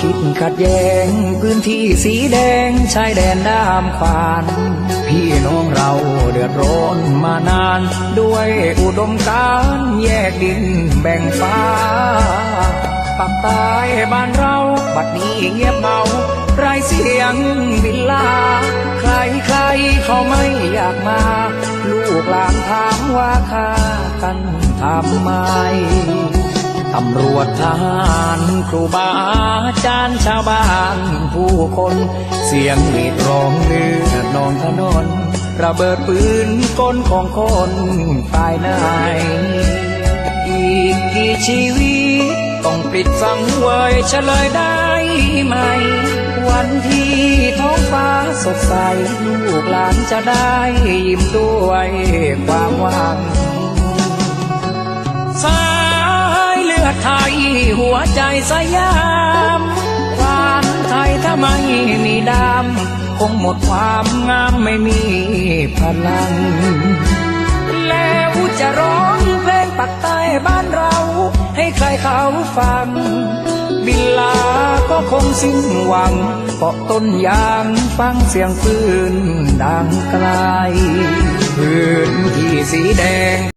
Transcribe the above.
คิดขัดแย้ง พื้นที่สีแดงชายแดนด้ามขวาน พี่น้องเราเดือดร้อนมานาน ด้วยอุดมการแยกดินแบ่งฟ้าปักใต้บ้านเราบัดนี้เงียบเบาไรเสียงบินลา ใครใครเขาไม่อยากมา ลูกหลานถามว่าค่ากันทำไม ตำรวจทหารครูบาอาจารย์ชาวบ้านผู้คน เสียงหีดร้องเลือดนองถนน ระเบิดปืนก้นของคนตายนายอีกกี่ชีวิตต้องปิดสังเวยเฉลยได้ไหม วันที่ท้องฟ้าสดใส ลูกหลานจะได้ยิ้มด้วยความหวัง ทยหัวใจสยามความไทยถ้าไม่มีดำคงหมดความงามไม่มีพลัง แล้วจะร้องเพลงปักใต้บ้านเรา ให้ใครเขาฟัง บินลาก็คงสิ้นหวังเกาะต้นยางฟังเสียงปืนดังไกลพื้นที่สีแดง